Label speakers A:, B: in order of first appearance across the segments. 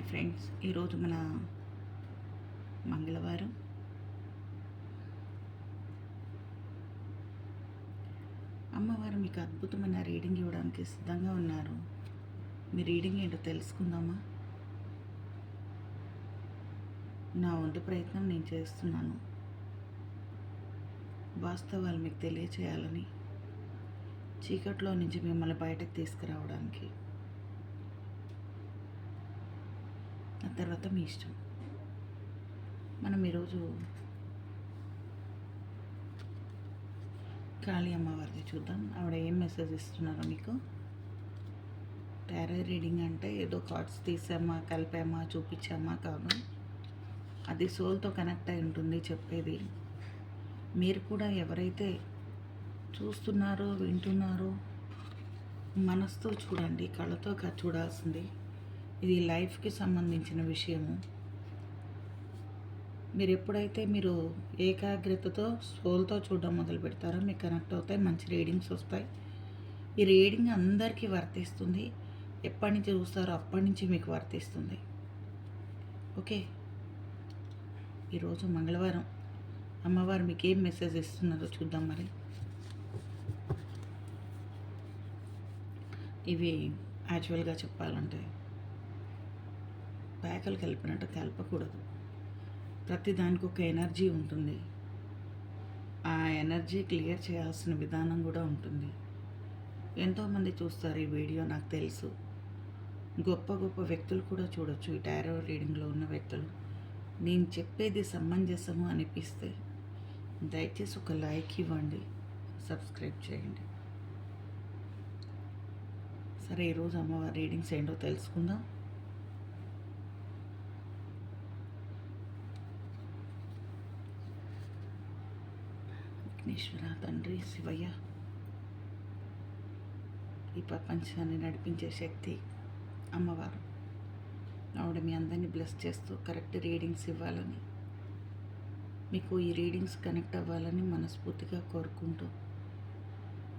A: Hi friends ఈరోజు మన మంగళవారం. అమ్మవారు మీకు అద్భుతమైన రీడింగ్ ఇవ్వడానికి సిద్ధంగా ఉన్నారు. మీ రీడింగ్ ఏంటో తెలుసుకుందామా? నా వంతు ప్రయత్నం నేను చేస్తున్నాను. వాస్తవాలు మీకు తెలియచేయాలని చీకట్లో నుంచి మిమ్మల్ని బయటకు తీసుకురావడానికి. ఆ తర్వాత మీ ఇష్టం. మనం ఈరోజు కాళీ అమ్మవారిది చూద్దాం. ఆవిడ ఏం మెసేజ్ ఇస్తున్నారో మీకు? టారో రీడింగ్ అంటే ఏదో కార్డ్స్ తీసామా కలిపామా చూపించామా కాదు. అది సోల్తో కనెక్ట్ అయి ఉంటుంది చెప్పేది. మీరు కూడా ఎవరైతే చూస్తున్నారో వింటున్నారో మనసుతో చూడండి కళ్ళతో చూడాల్సింది. ఇది లైఫ్కి సంబంధించిన విషయము. మీరు ఎప్పుడైతే మీరు ఏకాగ్రతతో సోల్తో చూడడం మొదలు పెడతారో మీకు కనెక్ట్ అవుతాయి మంచి రీడింగ్స్ వస్తాయి. ఈ రీడింగ్ అందరికీ వర్తిస్తుంది. ఎప్పటి నుంచి చూస్తారో అప్పటి నుంచి మీకు వర్తిస్తుంది. ఓకే? ఈరోజు మంగళవారం. అమ్మవారు మీకు ఏం మెసేజ్ ఇస్తున్నారో చూద్దాం మరి. ఇవి యాక్చువల్గా చెప్పాలంటే పేకలు కలిపినట్టు కలపకూడదు ప్రతి దానికి ఒక ఎనర్జీ ఉంటుంది. ఆ ఎనర్జీ క్లియర్ చేయాల్సిన విధానం కూడా ఉంటుంది. ఎంతోమంది చూస్తారు ఈ వీడియో నాకు తెలుసు. గొప్ప గొప్ప వ్యక్తులు కూడా చూడొచ్చు. ఈ టారో రీడింగ్లో ఉన్న వ్యక్తులు. నేను చెప్పేది సమంజసము అనిపిస్తే దయచేసి ఒక లైక్ ఇవ్వండి. సబ్స్క్రైబ్ చేయండి. సరే ఈరోజు అమ్మవారి రీడింగ్స్ ఏంటో తెలుసుకుందాం. విఘ్నేశ్వర తండ్రి శివయ్య. ఈ ప్రపంచాన్ని నడిపించే శక్తి అమ్మవారు. ఆవిడ మీ అందరినీ బ్లెస్ చేస్తూ కరెక్ట్ రీడింగ్స్ ఇవ్వాలని మీకు ఈ రీడింగ్స్ కనెక్ట్ అవ్వాలని మనస్ఫూర్తిగా కోరుకుంటూ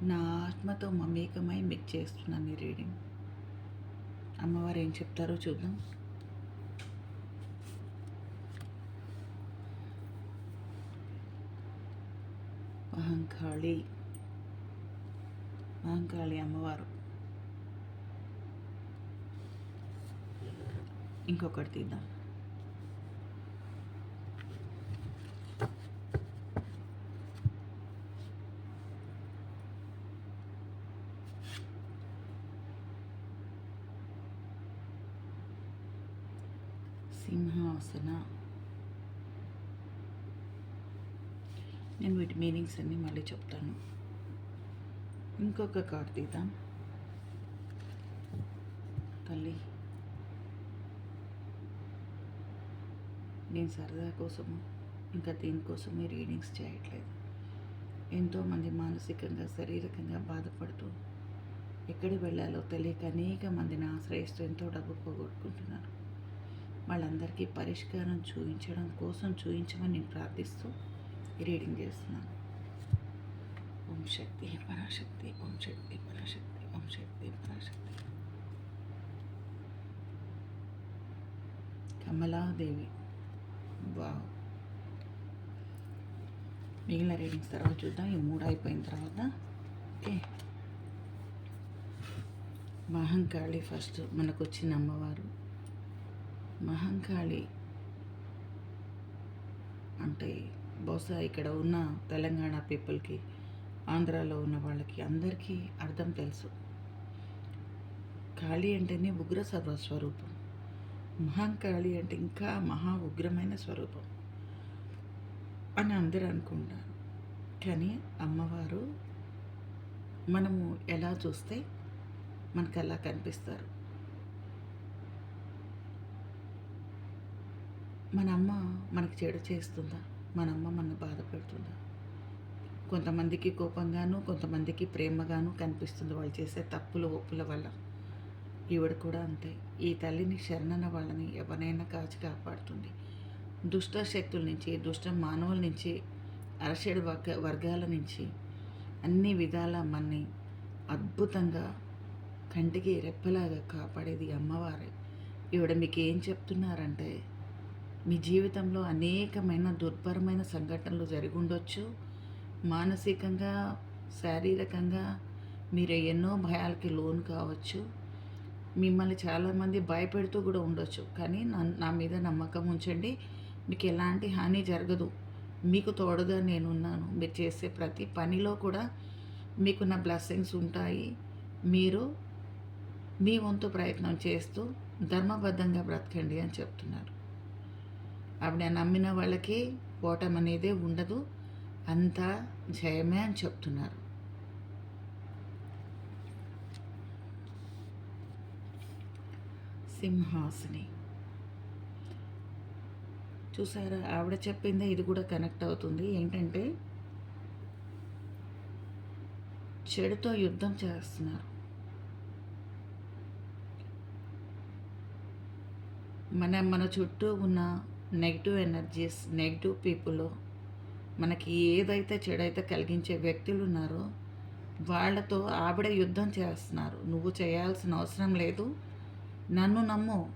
A: నా ఆత్మతో మమేకమై మీకు చేస్తున్నాను ఈ రీడింగ్. అమ్మవారు ఏం చెప్తారో చూద్దాం. మహంకాళి మహంకాళి అమ్మవారు ఇంకొకటి తీద్దాం సింహాసన నేను వీటి మీనింగ్స్ అన్నీ మళ్ళీ చెప్తాను. ఇంకొక కార్డ్ తీద్దాం. తల్లి. నేను సరదా కోసము ఇంకా దీనికోసమే రీడింగ్స్ చేయట్లేదు. ఎంతోమంది మానసికంగా శారీరకంగా బాధపడుతూ ఎక్కడ వెళ్ళాలో తెలియక అనేక మందిని ఆశ్రయిస్తూ ఎంతో డబ్బు పోగొట్టుకుంటున్నారు. వాళ్ళందరికీ పరిష్కారం చూపించడం కోసం చూపించమని నేను ప్రార్థిస్తూ రీడింగ్ చేస్తున్నాను. ఓం శక్తి పరాశక్తి ఓం శక్తి పరాశక్తి ఓం శక్తి పరాశక్తి. కమలాదేవి. వావ్. మిగిలిన రీడింగ్స్ తర్వాత చూద్దాం. ఈ మూడు అయిపోయిన తర్వాత ఓకే. మహంకాళి ఫస్ట్ మనకు వచ్చిన అమ్మవారు. మహంకాళి అంటే బహుశా ఇక్కడ ఉన్న తెలంగాణ పీపుల్కి ఆంధ్రాలో ఉన్న వాళ్ళకి అందరికీ అర్థం తెలుసు. కాళీ అంటేనే ఉగ్ర సర్వ స్వరూపం మహాంకాళి అంటే ఇంకా మహా ఉగ్రమైన స్వరూపం అని అందరూ అనుకుంటారు. కానీ అమ్మవారు మనము ఎలా చూస్తే మనకు అలా కనిపిస్తారు. మన అమ్మ మనకి చెడు చేస్తుందా? మన అమ్మ మన బాధ పెడుతుంది. కొంతమందికి కోపంగాను కొంతమందికి ప్రేమగాను కనిపిస్తుంది వాళ్ళు చేసే తప్పులు ఒప్పుల వల్ల. ఈవిడ కూడా అంతే. ఈ తల్లిని శరణన వాళ్ళని ఎవరైనా కాచి కాపాడుతుంది. దుష్ట శక్తుల నుంచి దుష్ట మానవుల నుంచి అరషడ్ వర్గ వర్గాల నుంచి అన్ని విధాల మన్ని అద్భుతంగా కంటికి రెప్పలాగా కాపాడేది అమ్మవారే. ఈవిడ మీకు ఏం చెప్తున్నారంటే మీ జీవితంలో అనేకమైన దుర్భరమైన సంఘటనలు జరిగి ఉండొచ్చు. మానసికంగా శారీరకంగా మీరు ఎన్నో భయాలకి లోను కావచ్చు. మిమ్మల్ని చాలామంది భయపెడుతూ కూడా ఉండొచ్చు. కానీ నా నా మీద నమ్మకం ఉంచండి. మీకు ఎలాంటి హాని జరగదు. మీకు తోడుగా నేనున్నాను. మీరు చేసే ప్రతి పనిలో కూడా మీకు నా బ్లెస్సింగ్స్ ఉంటాయి. మీరు మీ వంతు ప్రయత్నం చేస్తూ ధర్మబద్ధంగా బ్రతకండి అని చెప్తున్నారు. ఆవిడ నమ్మిన వాళ్ళకి ఓటం అనేదే ఉండదు. అంతా జయమే అని చెప్తున్నారు. సింహాసిని. చూసారా ఆవిడ చెప్పిందే ఇది కూడా కనెక్ట్ అవుతుంది. ఏంటంటే చెడుతో యుద్ధం చేస్తున్నారు. మన మన చుట్టూ ఉన్న నెగిటివ్ ఎనర్జీస్ నెగిటివ్ పీపుల్ మనకి ఏదైతే చెడైతే కలిగించే వ్యక్తులు ఉన్నారో వాళ్ళతో ఆవిడ యుద్ధం చేస్తున్నారు. నువ్వు చేయాల్సిన అవసరం లేదు. నన్ను నమ్ము.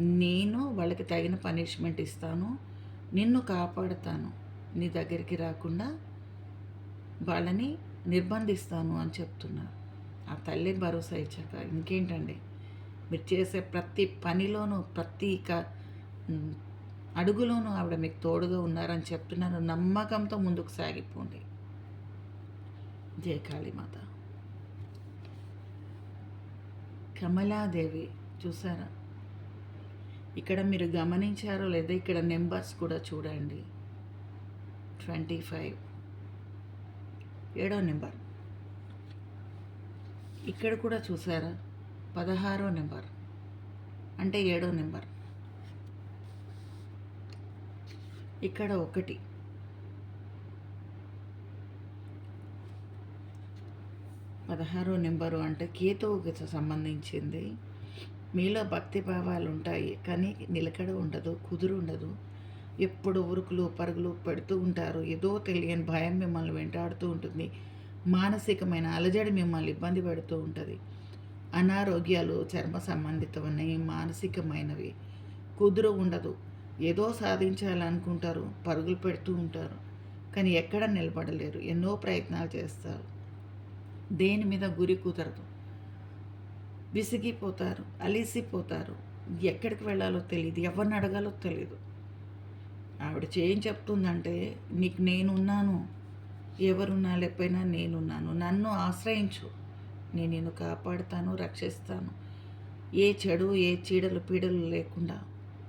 A: నేను వాళ్ళకి తగిన పనిష్మెంట్ ఇస్తాను. నిన్ను కాపాడుతాను. నీ దగ్గరికి రాకుండా వాళ్ళని నిర్బంధిస్తాను అని చెప్తున్నారు ఆ తల్లి భరోసా ఇచ్చాక ఇంకేంటండి? మీరు చేసే ప్రతి పనిలోనూ ప్రతి క అడుగులోనూ ఆవిడ మీకు తోడుగా ఉన్నారని చెప్తున్నారు నమ్మకంతో ముందుకు సాగిపోండి. జయ కాళీమాత. కమలాదేవి చూసారా? ఇక్కడ మీరు గమనించారో లేదా ఇక్కడ నెంబర్స్ కూడా చూడండి. Twenty five. ఏడో నెంబర్. ఇక్కడ కూడా చూసారా? పదహారో నెంబర్. అంటే ఏడో నెంబర్. ఇక్కడ ఒకటి. పదహారో నెంబరు అంటే కేతువుకి సంబంధించింది. మీలో భక్తి భావాలు ఉంటాయి కానీ నిలకడ ఉండదు కుదురు ఉండదు. ఎప్పుడు ఉరుకులు పరుగులు పెడుతూ ఉంటారు. ఏదో తెలియని భయం మిమ్మల్ని వెంటాడుతూ ఉంటుంది. మానసికమైన అలజడి మిమ్మల్ని ఇబ్బంది పెడుతూ ఉంటుంది. అనారోగ్యాలు చర్మ సంబంధితమైనవి మానసికమైనవి. కుదురు ఉండదు. ఏదో సాధించాలనుకుంటారు పరుగులు పెడుతూ ఉంటారు కానీ ఎక్కడ నిలబడలేరు ఎన్నో ప్రయత్నాలు చేస్తారు. దేని మీద గురి కుదరదు. విసిగిపోతారు అలిసిపోతారు. ఎక్కడికి వెళ్ళాలో తెలియదు ఎవరిని అడగాలో తెలియదు ఆవిడ చేయం చెప్తుందంటే నీకు నేనున్నాను ఎవరున్నా లేకపోయినా నేనున్నాను నన్ను ఆశ్రయించు. నేను నిన్ను కాపాడుతాను రక్షిస్తాను. ఏ చెడు ఏ చీడలు పీడలు లేకుండా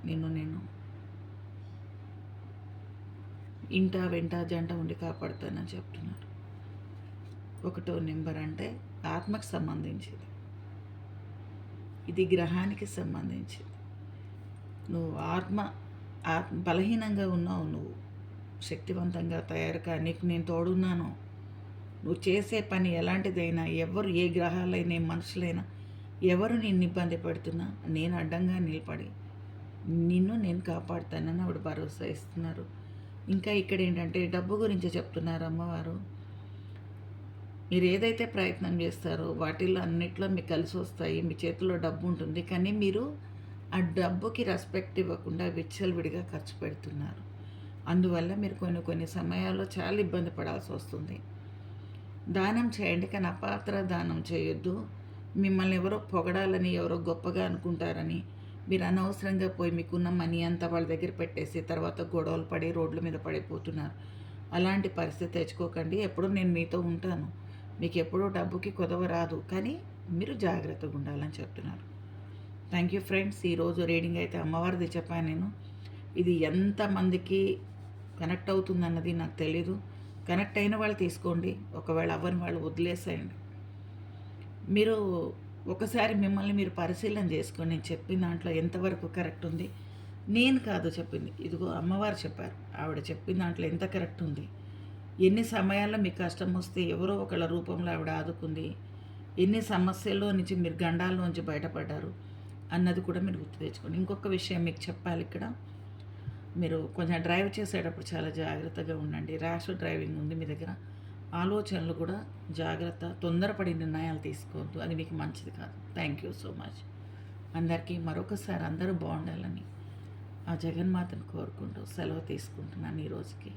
A: నిన్ను నేను ఇంట వెంట జంట ఉండి కాపాడుతానని చెప్తున్నారు. ఒకటో నెంబర్ అంటే ఆత్మకు సంబంధించింది. ఇది గ్రహానికి సంబంధించింది. నువ్వు ఆత్మ ఆత్మ బలహీనంగా ఉన్నావు నువ్వు. శక్తివంతంగా తయారు కా నీకు నేను తోడున్నాను. నువ్వు చేసే పని ఎలాంటిదైనా ఎవరు ఏ గ్రహాలైనా ఏ మనుషులైనా ఎవరు నిన్ను ఇబ్బంది పెడుతున్నా నేను అడ్డంగా నిలబడి నిన్ను నేను కాపాడుతానని ఆవిడ భరోసా ఇస్తున్నారు. ఇంకా ఇక్కడ ఏంటంటే డబ్బు గురించి చెప్తున్నారు అమ్మవారు. మీరు ఏదైతే ప్రయత్నం చేస్తారో వాటిల్లో అన్నిట్లో మీకు కలిసి వస్తాయి మీ చేతిలో డబ్బు ఉంటుంది. కానీ మీరు ఆ డబ్బుకి రెస్పెక్ట్ ఇవ్వకుండా విచ్చలవిడిగా ఖర్చు పెడుతున్నారు. అందువల్ల మీరు కొన్ని కొన్ని సమయాల్లో చాలా ఇబ్బంది పడాల్సి వస్తుంది. దానం చేయండి కానీ అపాత్ర దానం చేయొద్దు. మిమ్మల్ని ఎవరో పొగడాలని ఎవరో గొప్పగా అనుకుంటారని మీరు అనవసరంగా పోయి మీకున్న మనీ అంతా వాళ్ళ దగ్గర పెట్టేసి తర్వాత గొడవలు పడి రోడ్ల మీద పడిపోతున్నారు. అలాంటి పరిస్థితి తెచ్చుకోకండి. ఎప్పుడూ నేను మీతో ఉంటాను. మీకు ఎప్పుడూ డబ్బుకి కొదవ రాదు. కానీ మీరు జాగ్రత్తగా ఉండాలని చెప్తున్నారు. Thank you friends. ఈరోజు రీడింగ్ అయితే అమ్మవారిది చెప్పాను నేను. ఇది ఎంతమందికి కనెక్ట్ అవుతుందన్నది నాకు తెలీదు. కనెక్ట్ అయిన వాళ్ళు తీసుకోండి. ఒకవేళ అవ్వని వాళ్ళు వదిలేసేయండి. మీరు ఒకసారి మిమ్మల్ని మీరు పరిశీలన చేసుకొని నేను చెప్పిన దాంట్లో ఎంతవరకు కరెక్ట్ ఉంది? నేను కాదు చెప్పింది. ఇదిగో అమ్మవారు చెప్పారు. ఆవిడ చెప్పిన దాంట్లో ఎంత కరెక్ట్ ఉంది? ఎన్ని సమయాల్లో మీ కష్టం వస్తే ఎవరో ఒకళ్ళ రూపంలో ఆవిడ ఆదుకుంది? ఎన్ని సమస్యల్లో నుంచి మీరు గండాల్లోంచి బయటపడ్డారు? అన్నది కూడా మీరు గుర్తు తెచ్చుకోండి. ఇంకొక విషయం మీకు చెప్పాలి ఇక్కడ. మీరు కొంచెం డ్రైవ్ చేసేటప్పుడు చాలా జాగ్రత్తగా ఉండండి. ర్యాష్ డ్రైవింగ్ ఉంది మీ దగ్గర. ఆలోచనలు కూడా జాగ్రత్త తొందరపడి నిర్ణయాలు తీసుకోవద్దు. అది మీకు మంచిది కాదు. థ్యాంక్ యూ సో మచ్ అందరికీ మరొకసారి అందరూ బాగుండాలని ఆ జగన్మాతను కోరుకుంటూ సెలవు తీసుకుంటున్నాను ఈరోజుకి